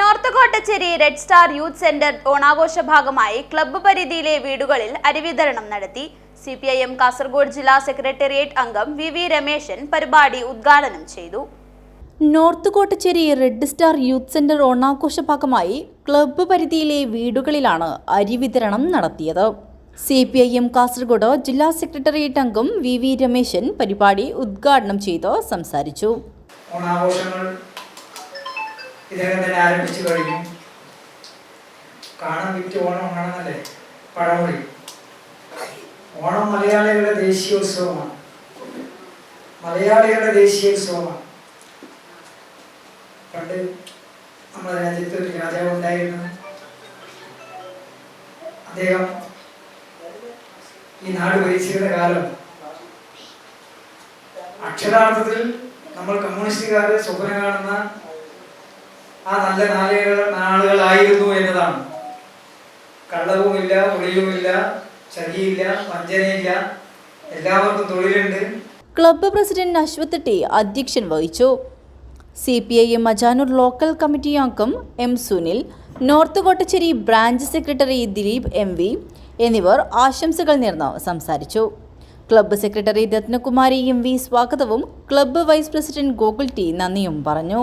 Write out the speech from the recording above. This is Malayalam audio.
North Kottacheri red star youth centre ഓണാഘോഷ ഭാഗമായി ക്ലബ്ബ് പരിധിയിലെ വീടുകളിൽ അരിവിതരണം നടത്തി. C P I M Kasaragod ജില്ലാ സെക്രട്ടേറിയറ്റ് അംഗം വി വി രമേശൻ പരിപാടി ഉദ്ഘാടനം ചെയ്തു. North Kottacheri red star youth centre ഓണാഘോഷ ഭാഗമായി ക്ലബ്ബ് പരിധിയിലെ വീടുകളിലാണ് അരി വിതരണം നടത്തിയത്. C P I M Kasaragod ജില്ലാ സെക്രട്ടേറിയറ്റ് അംഗം വി വി രമേശൻ പരിപാടി ഉദ്ഘാടനം ചെയ്ത് സംസാരിച്ചു. ഓണാഘോഷങ്ങൾ ഇതിനകം തന്നെ ആരംഭിച്ചു കഴിഞ്ഞു. കാണാൻ വിറ്റ് ഓണം ഉണ്ണണമെന്നല്ലേ പഴമൊഴി. ഓണം മലയാളികളുടെ ദേശീയോത്സവമാണ്. മലയാളികളുടെ ദേശീയോത്സവമാണ്. പണ്ട് നമ്മുടെ രാജ്യത്ത് ഒരു രാജാവ് ഉണ്ടായിരുന്നു. അദ്ദേഹം ഈ നാട് ഭരിച്ചിരുന്ന കാലം അക്ഷരാർത്ഥത്തിൽ നമ്മൾ കമ്മ്യൂണിസ്റ്റുകാരെ സ്വപ്നം കാണുന്ന ആ നല്ല നാളുകൾ നാളുകളായിരുന്നു എന്നതാണ്. കള്ളവുമില്ല ഒളിയുമില്ല ചതിയില്ല വഞ്ചനയില്ല. എല്ലാവർക്കും തൊഴിലുണ്ട്. ക്ലബ്ബ് പ്രസിഡന്റ് അശ്വത് ടി അധ്യക്ഷൻ വഹിച്ചു. C P I M Ajanur local committee അംഗം M Sunil north Kottacheri branch secretary Dileep M V എന്നിവർ ആശംസകൾ നേർന്ന് സംസാരിച്ചു. Club secretary Rathnakumari M V സ്വാഗതവും club vice president Gokul T നന്ദിയും പറഞ്ഞു.